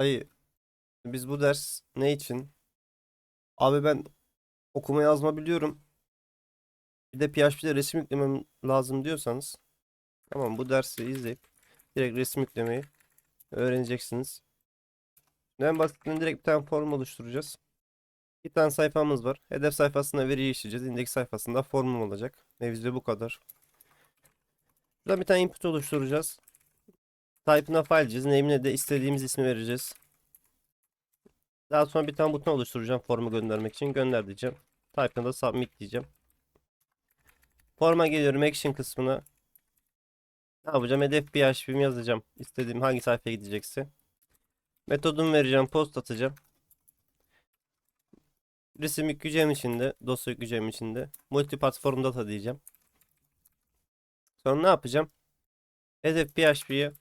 Hayır. Biz bu ders ne için? Abi ben okuma yazma biliyorum. Bir de PHP'de resim yüklemem lazım diyorsanız. Tamam bu dersi izleyip direkt resim yüklemeyi öğreneceksiniz. En basitinden direkt bir tane form oluşturacağız. Bir tane sayfamız var. Hedef sayfasında veriyi işleyeceğiz. İndeks sayfasında formum olacak. Mevzu bu kadar. Buradan bir tane input oluşturacağız. Type'ına file diyeceğiz. Name'ine de istediğimiz ismi vereceğiz. Daha sonra bir tane buton oluşturacağım formu göndermek için. Gönder diyeceğim. Type'ına da submit diyeceğim. Forma geliyorum action kısmına. Ne yapacağım? Hedef PHP'mi yazacağım. İstediğim hangi sayfaya gidecekse. Metodumu vereceğim. Post atacağım. Resim yükleyeceğim içinde. Dosya yükleyeceğim içinde. Multipart data diyeceğim. Sonra ne yapacağım? Hedef PHP'ye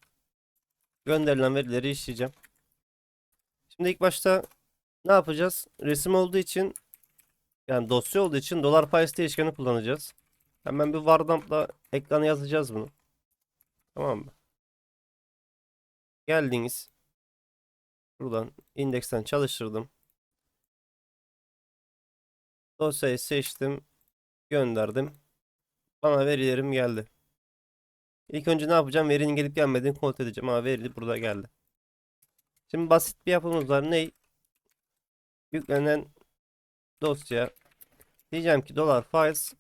gönderilen verileri işleyeceğim. Şimdi ilk başta ne yapacağız? Resim olduğu için yani dosya olduğu için dolar payısı değişkeni kullanacağız. Hemen bir vardampla ekrana yazacağız bunu. Tamam mı? Geldiniz. Buradan indeksten çalıştırdım. Dosyayı seçtim. Gönderdim. Bana verilerim geldi. İlk önce ne yapacağım? Verinin gelip gelmediğini kontrol edeceğim. Ama veri burada geldi. Şimdi basit bir yapımız var. Ne? Yüklenen dosya. Diyeceğim ki dolar files.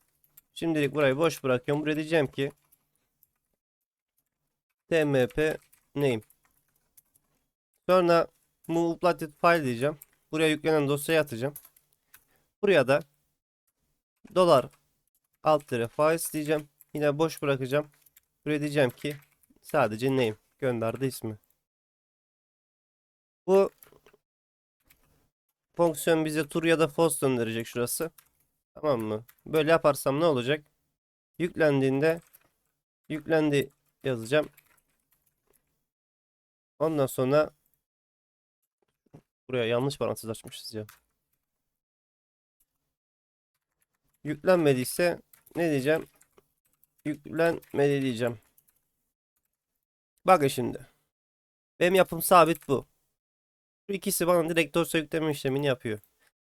Şimdilik burayı boş bırakıyorum. Buraya diyeceğim ki tmp name. Sonra move uploaded file diyeceğim. Buraya yüklenen dosyayı atacağım. Buraya da dolar alt files diyeceğim. Yine boş bırakacağım. Buraya diyeceğim ki sadece name gönderdi ismi. Bu fonksiyon bize tur ya da false döndürecek şurası. Tamam mı? Böyle yaparsam ne olacak? Yüklendiğinde yüklendi yazacağım. Ondan sonra buraya yanlış parantez açmışız ya. Yüklenmediyse ne diyeceğim? Yüklenmedi diyeceğim. Bakın şimdi. Benim yapım sabit bu. Bu ikisi bana direkt dosya yükleme işlemini yapıyor.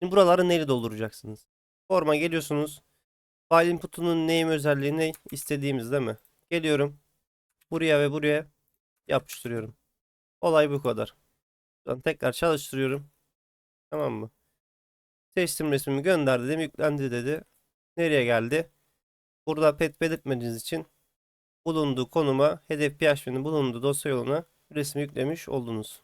Şimdi buraları neyle dolduracaksınız? Forma geliyorsunuz. File input'unun name özelliğini istediğimiz değil mi? Geliyorum. Buraya ve buraya yapıştırıyorum. Olay bu kadar. Ben tekrar çalıştırıyorum. Tamam mı? Seçtim resmimi gönder dedim. Yüklendi dedi. Nereye geldi? Burada pet belirtmediğiniz için bulunduğu konuma hedef PHP'nin bulunduğu dosya yoluna resmi yüklemiş oldunuz.